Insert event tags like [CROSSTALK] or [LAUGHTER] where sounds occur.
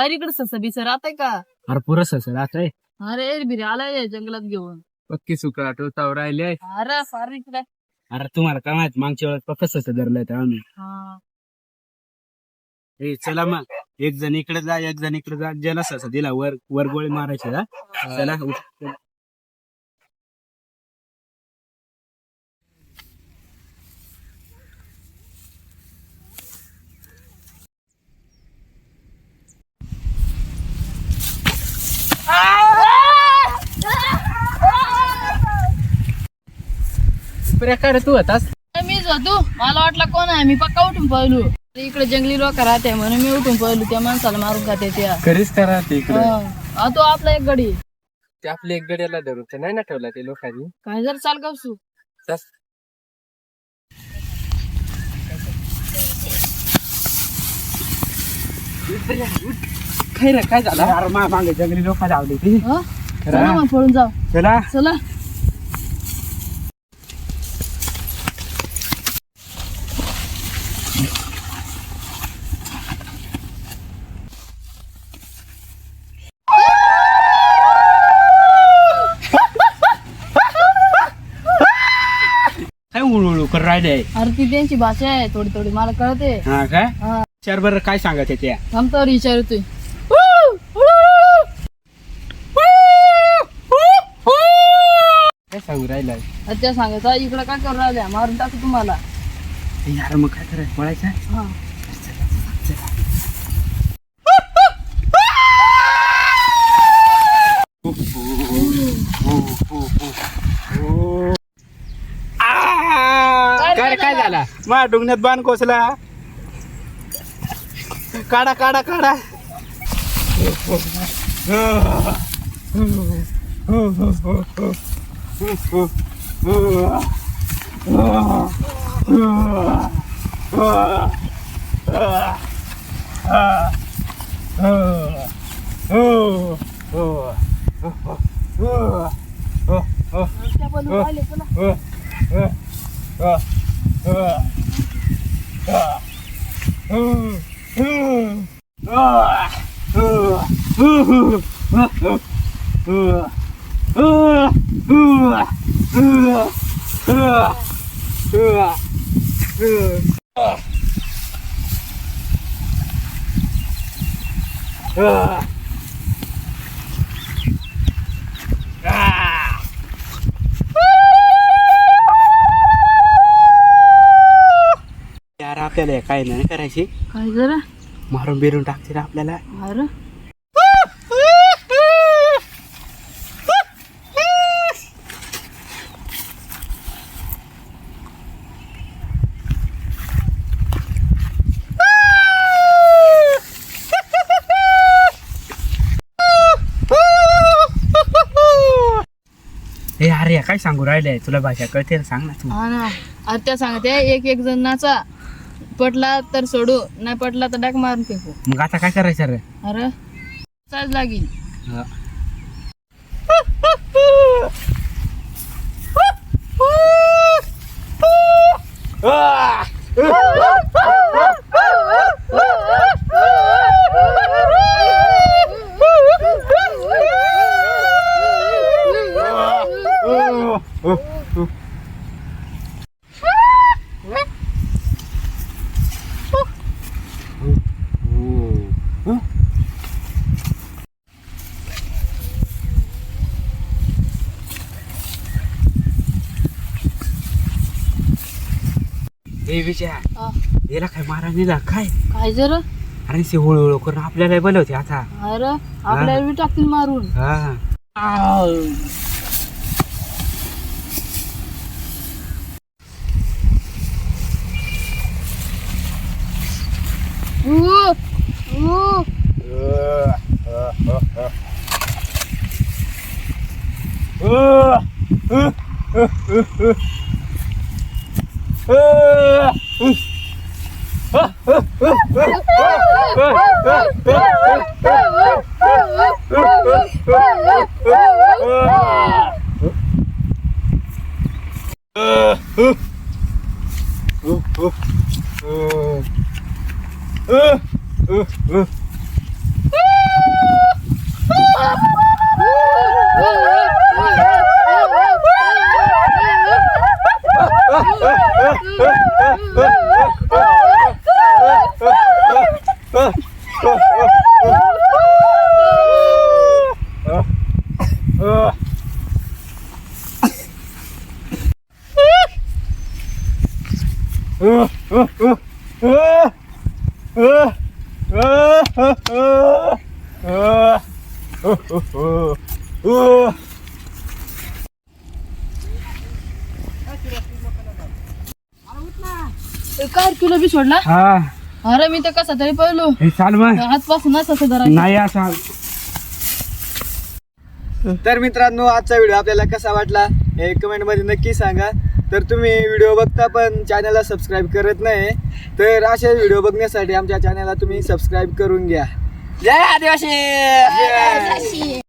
काय इकडे सस बिस राहतंय का? अरे पुरं ससं आहे अरे बिरे आलाय जंगलात घेऊन. पक्की सुकं आठवता राहिले अरे फार इकडे. अरे तुम्हाला काय माहीत मागच्या वेळेस पक्क ससं धरलं तर आम्ही. हा. ए चला मग. एक जण इकडे जा एक जण इकडे जा. ज्याला ससं दिला वर वर गोळी मारायची हा. चला उठ. प्रकार तू होतास मीच होतो. मला वाटलं कोण आहे? मी पक्का उठून पळलो. इकडे जंगली लोक राहते म्हणून मी उठून पळलो. त्या माणसाला मारून खाते त्या. खरीच करा ते इकडे? हा. हा, तो आपला एक गडी. ते आपल्या एक गड्याला धरून. ते नाही ना ठेवला ते लोकांनी? काय जर चाल काय रे काय झालं? अरे मा मागे जंगली लोक धावली ती. हा? चला मग पळून जाऊ. चला. चला. उळू कर राहिले. अरे ती त्यांची भाषा आहे थोडी थोडी मला कळते. हा काय हा. चार बरं काय सांगत त्या? थांबतो विचारतोय. काय सांगू राहिलाय? त्या सांगायचा इकडे काय करू राहिल्या? मारून टाकू तुम्हाला. यार मग काय करायचं? पळायचं हा. मा डुंगण्यात बाण कोसला काढा काढा काढा त्या [LAUGHS] [LAUGHS] आपल्याला हे काय नाही करायची. काय जरा? मारून बिरून टाकतील आपल्याला. अरे हे अरे काय सांगू राहिले तुला भाषा कळते ना? सांग ना तू. हा ना. त्या सांगते एक एक जण नाचा पटला तर सोडू नाही पटला तर डाक मारून फेकू. मग आता काय करायचं रे? अरे चाल लागेल हे. [LAUGHS] [LAUGHS] [LAUGHS] हे विजया याला काय महाराणीला काय काय जर अरे से हळूहळू करून आपल्याला बोलवते आता अरे आपल्याला बी टाकतील मारून हा Uh, uh, uh, uh. [LAUGHS] 呃，嗯，啊啊啊啊啊啊 काय किलो बी सोडला? हा. अरे मी तर कसा तरी पळलो. हे चाल मग. हातपासून असं नाही असा. तर मित्रांनो आजचा व्हिडिओ आपल्याला कसा वाटला हे कमेंटमध्ये नक्की सांगा. तर तुम्ही व्हिडिओ बघता पण चॅनलला सबस्क्राईब करत नाही तर असे व्हिडिओ बघण्यासाठी आमच्या चॅनलला तुम्ही सबस्क्राईब करून घ्या. जय आदिवासी!